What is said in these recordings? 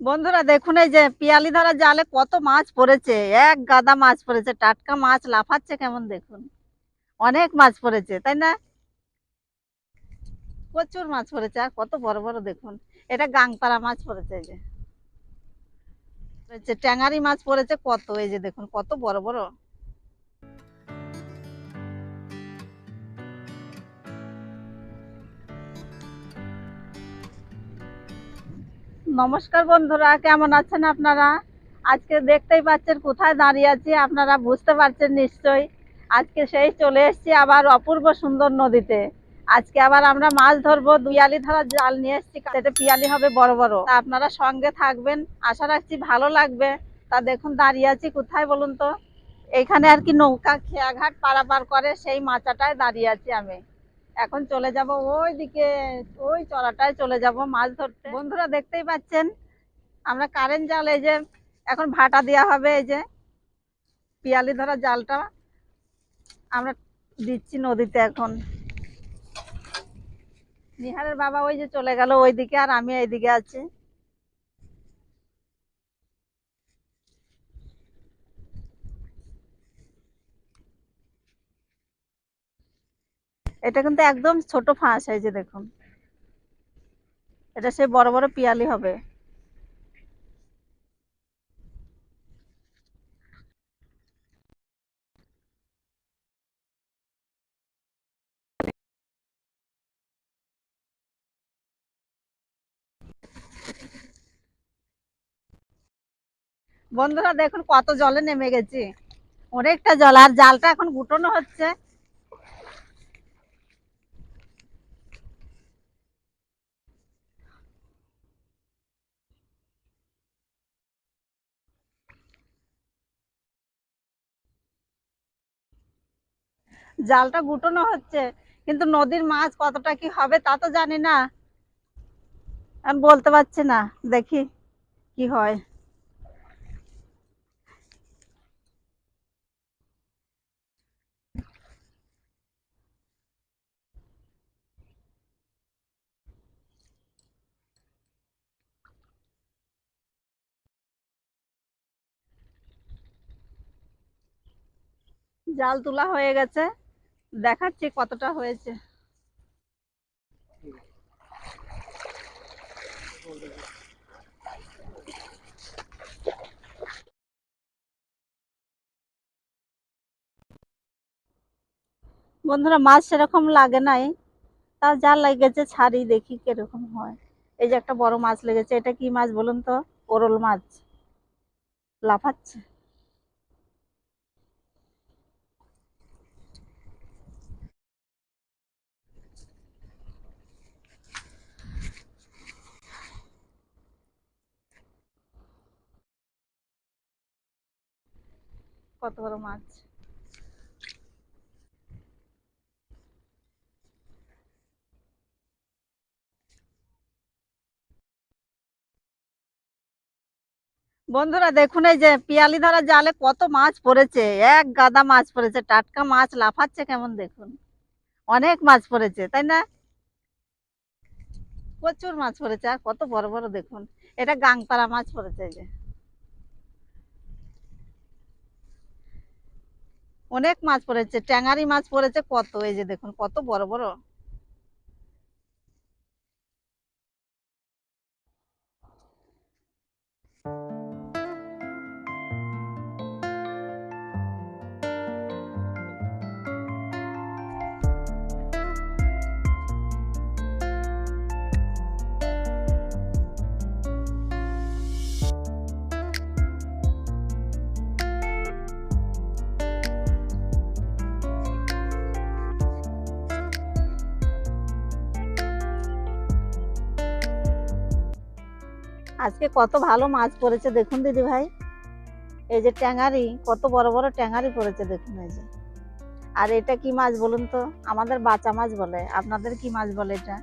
বন্ধুরা দেখুন এই যে পিয়ালি ধরা জালে কত মাছ পড়েছে, এক গাদা মাছ পড়েছে, টাটকা মাছ লাফাচ্ছে কেমন দেখুন। অনেক মাছ পড়েছে, তাই না? প্রচুর মাছ পড়েছে, আর কত বড় বড় দেখুন। এটা গাংপাড়া মাছ পড়েছে এই যে ট্যাঙারি মাছ পড়েছে কত, এই যে দেখুন, কত বড় বড়। নমস্কার বন্ধুরা, কেমন আছেন আপনারা? আজকে দেখতেই পাচ্ছেন কোথায় দাঁড়িয়ে আছি, আপনারা বুঝতে পারছেন নিশ্চয়ই। আজকে সেই চলে এসেছি আবার অপূর্ব সুন্দর নদীতে। আজকে আবার আমরা মাছ ধরবো, দুয়ালি ধরা জাল নিয়ে এসেছি সেটা পিয়ালি হবে বড় বড়। আপনারা সঙ্গে থাকবেন, আশা রাখছি ভালো লাগবে। তা দেখুন দাঁড়িয়ে আছি কোথায় বলুন তো? এখানে আর কি নৌকা, খেয়াঘাট পারাপার করে সেই মাচাটায় দাঁড়িয়ে আছি আমি। এখন চলে যাব ওই দিকে ওই চলাটায় চলে যাব মাছ ধরতে। বন্ধুরা দেখতেই পাচ্ছেন, আমরা কারেন্ট জাল, এই যে এখন ভাটা দেওয়া হবে, এই যে পিয়ালি ধরা জালটা আমরা দিচ্ছি নদীতে এখন। নিহারের বাবা ওই যে চলে গেল ওইদিকে আর আমি এইদিকে আছি। এটা কিন্তু একদম ছোট ফাঁস, এই যে দেখুন। এটা সে বড় বড় পিয়ালি হবে। বন্ধুরা দেখুন কত জলে নেমে গেছি। অনেকটা জল, আর জালটা এখন গুটানো হচ্ছে। জালটা গুটানো হচ্ছে, কিন্তু নদীর মাছ কতটা কি হবে তা তো জানি না। আমি বলতে পারছি না, দেখি কি হয়। জাল তোলা হয়ে গেছে। দেখাচ্ছি কতটা হয়েছে। বন্ধুরা, মাছ সেরকম লাগে নাই। তাও যা লেগেছে ছাড়ি দেখি কীরকম হয়। এই যে একটা বড় মাছ লেগেছে, এটা কি মাছ বলুন তো? ওরল মাছ। লাফাচ্ছে। কত বড় মাছ? বন্ধুরা দেখুন এই যে পিয়ালি ধরা জালে কত মাছ পড়েছে, এক গাদা মাছ পড়েছে, টাটকা মাছ লাফাচ্ছে কেমন দেখুন। অনেক মাছ পড়েছে, তাই না? প্রচুর মাছ পড়েছে, আর কত বড় বড় দেখুন। এটা গাংপাড়া মাছ পড়েছে এই যে। অনেক মাছ পড়েছে ট্যাঙারি মাছ পড়েছে কত এই যে দেখুন কত বড় বড়। আজকে কত ভালো মাছ পড়েছে দেখুন দিদি ভাই। এই যে ট্যাঙারি, কত বড় বড় ট্যাঙারি পড়েছে দেখুন এই যে। আর এটা কি মাছ বলুন তো? আমাদের বাচা মাছ বলে। আপনাদের কি মাছ বলে এটা?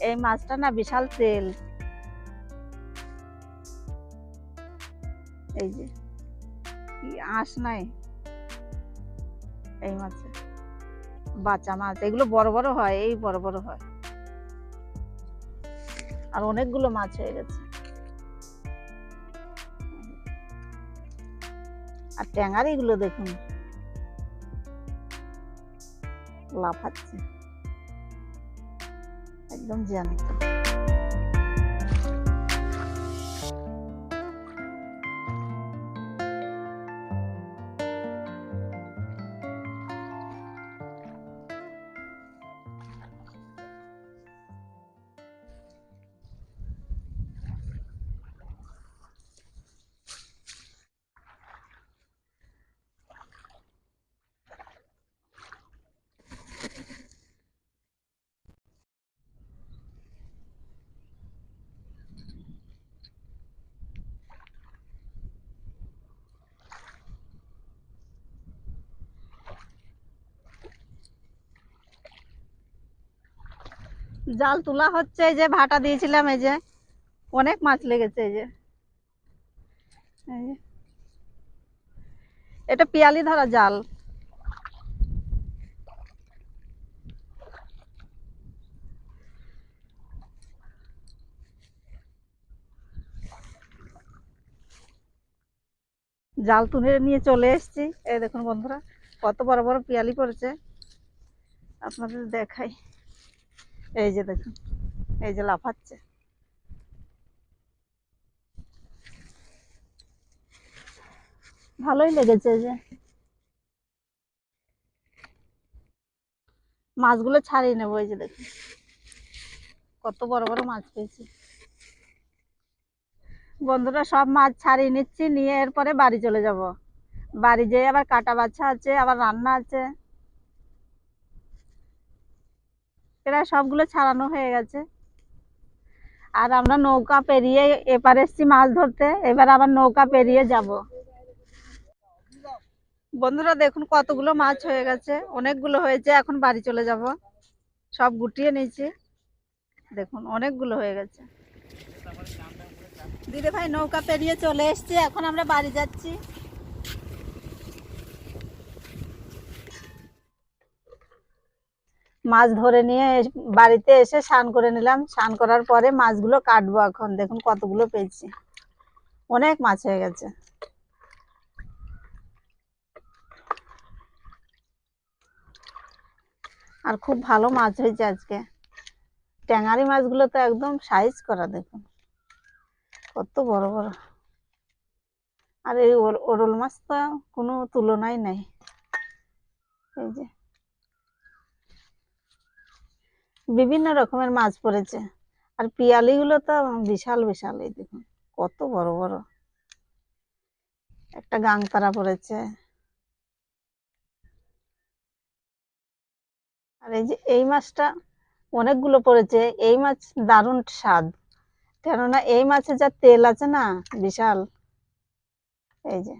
এই মাছটা না বিশাল তেল। এই যে আঁশ নাই। এই মাছে। বাচা মাছ। এগুলো বড় বড় হয়, এই বড় বড় হয়। আর অনেকগুলো মাছ হয়ে গেছে। আর ট্যাঙারিগুলো দেখুন। লাফাচ্ছে। একদম জ্যান্ত। জাল তোলা হচ্ছে এই যে, ভাটা দিয়েছিলাম এই যে। অনেক মাছ লেগেছে এই যে। এটা পিয়ালি ধরা জাল। জাল তুলে নিয়ে চলে এসেছি। এই দেখুন বন্ধুরা, কত বড় বড় পিয়ালি পড়েছে। আপনাদের দেখাই। এই যে দেখুন এই যে লাফাচ্ছে। ভালোই লেগেছে যে। মাছগুলো ছাড়িয়ে নেব, এই যে দেখুন কত বড় বড় মাছ পেয়েছি। বন্ধুরা, সব মাছ ছাড়িয়ে নিচ্ছি, নিয়ে এরপরে বাড়ি চলে যাব। বাড়ি যেয়ে আবার কাটা বাছা আছে, আবার রান্না আছে। প্রায় সবগুলো ছাড়ানো হয়ে গেছে। আর আমরা নৌকা পেরিয়ে এপার এসছি মাছ ধরতে, এবার আবার নৌকা পেরিয়ে যাব। বন্ধুরা দেখুন কতগুলো মাছ হয়ে গেছে, অনেকগুলো হয়েছে, এখন বাড়ি চলে যাব। সব গুটিয়ে নিয়েছি। দেখুন অনেকগুলো হয়ে গেছে। দিদি ভাই নৌকা পেরিয়ে চলে এসছি, এখন আমরা বাড়ি যাচ্ছি। মাছ ধরে নিয়ে বাড়িতে এসে স্নান করে নিলাম। স্নান করার পরে মাছগুলো কাটবো এখন। দেখুন কতগুলো পেয়েছি। অনেক মাছ হয়ে গেছে। আর খুব ভালো মাছ হয়েছে আজকে। ট্যাঙারি মাছগুলো তো একদম সাইজ করা, দেখুন। কত বড় বড়। আর এই ওর- ওরল মাছ তো কোনো তুলনাই নাই। এই যে। বিভিন্ন রকমের মাছ পড়েছে। আর পিয়ালিগুলো তো বিশাল বিশাল, এই দেখুন, কত বড় বড়। একটা গাংতারা পড়েছে। আর এই যে, এই মাছটা অনেকগুলো পড়েছে। এই মাছ দারুণ স্বাদ। কেননা এই মাছে যা তেল আছে না, বিশাল। এই যে,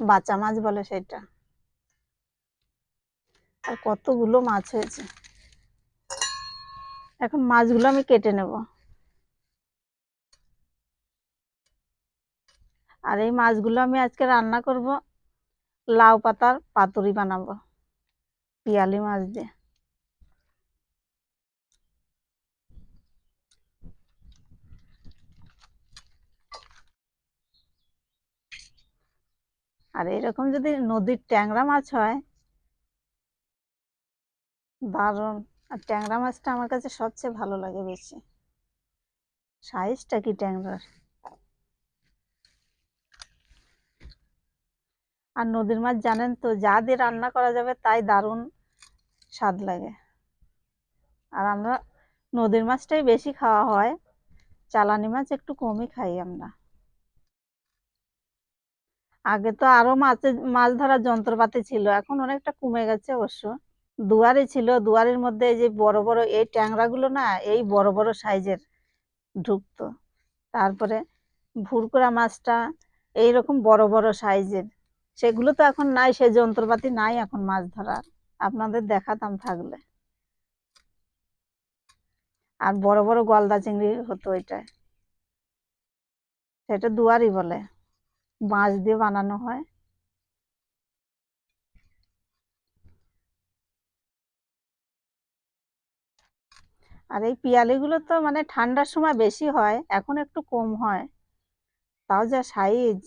বাচা মাছ বলে সেটা। আর কতগুলো মাছ হয়েছে। এখন মাছগুলো আমি কেটে নেব। আর এই মাছগুলো আমি আজকে রান্না করব, লাউ পাতার পাতুরি বানাবো, পিয়ালি মাছ দিয়ে। আর এরকম যদি নদীর ট্যাংরা মাছ হয়, দারুণ। আর ট্যাংরা মাছটা আমার কাছে সবচেয়ে ভালো লাগে বেশি। সাইজটা কি ট্যাংরার? আর নদীর মাছ জানেন তো, যা দিয়ে রান্না করা যাবে তাই দারুণ স্বাদ লাগে। আর আমরা নদীর মাছটাই বেশি খাওয়া হয়, চালানি মাছ একটু কমই খাই আমরা। আগে তো আরও মাছের মাছ ধরার যন্ত্রপাতি ছিল, এখন অনেকটা কমে গেছে অবশ্য। দুয়ারে ছিল, দুয়ারের মধ্যে এই যে বড় বড় এই ট্যাংরাগুলো না, এই বড় বড় সাইজের ঢুকতো। তারপরে ভুরকুড়া মাছটা এইরকম বড় বড় সাইজের। সেগুলো তো এখন নাই, সে যন্ত্রপাতি নাই এখন মাছ ধরার। আপনাদের দেখাতাম থাকলে। আর বড় বড় গলদা চিংড়ি হতো ওইটায়। সেটা দুয়ারি বলে। বাঁশ দিয়ে বানানো হয়। আর এই পিয়ালিগুলো তো মানে ঠান্ডার সময় বেশি হয়, এখন একটু কম হয়। তাও যা সাইজ।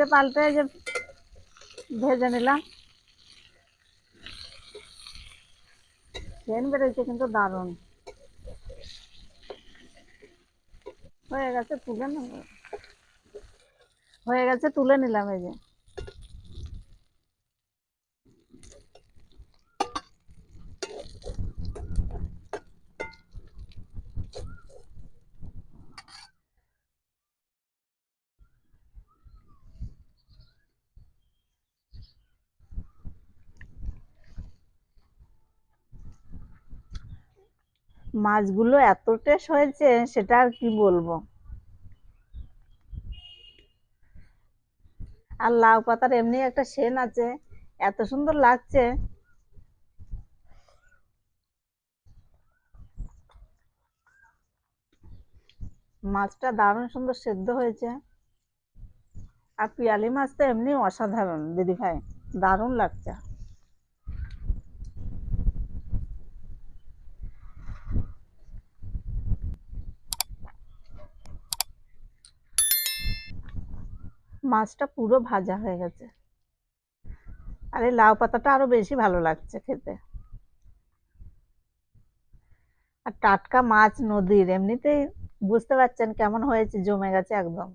উল্টে পাল্টে যে ভেজে নিলাম। ফেন বেড়েছে কিন্তু দারুণ। হয়ে গেছে তুলে নেব। হয়ে গেছে তুলে নিলাম এই যে। মাছগুলো এত টেস্ট হয়েছে, সেটা আর কি বলব? আর লাউ পাতার এমনি একটা সেন আছে, এত সুন্দর লাগছে। মাছটা দারুণ সুন্দর সেদ্ধ হয়েছে। আর পিয়ালি মাছ তো এমনি অসাধারণ, দিদি ভাই, দারুণ লাগছে। মাছটা পুরো ভাজা হয়ে গেছে। আর এই লাউ পাতাটা আরও বেশি ভালো লাগছে খেতে। আর টাটকা মাছ নদীর, এমনিতেই বুঝতে পারছেন কেমন হয়েছে, জমে গেছে একদম।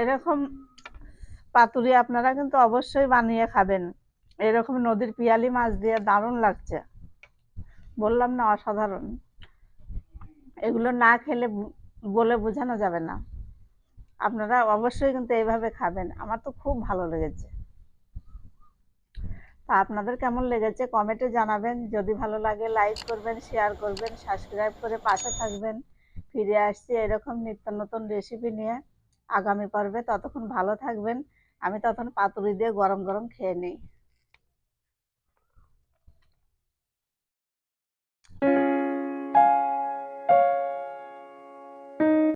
এরকম পাতুরি আপনারা কিন্তু অবশ্যই বানিয়ে খাবেন। এরকম নদীর পিয়ালি মাছ দিয়ে দারুণ লাগছে। বললাম না, অসাধারণ। এগুলো না খেলে বলে বোঝানো যাবে না। আপনারা অবশ্যই কিন্তু এইভাবে খাবেন। আমার তো খুব ভালো লেগেছে। তা আপনাদের কেমন লেগেছে? কমেন্টে জানাবেন। যদি ভালো লাগে, লাইক করবেন, শেয়ার করবেন, সাবস্ক্রাইব করে পাশে থাকবেন। ফিরে আসছি এরকম নিত্য নতুন রেসিপি নিয়ে আগামী পর্বে। ততক্ষণ ভালো থাকবেন। আমি তখন পাতুরি দিয়ে গরম গরম খেয়ে নিই।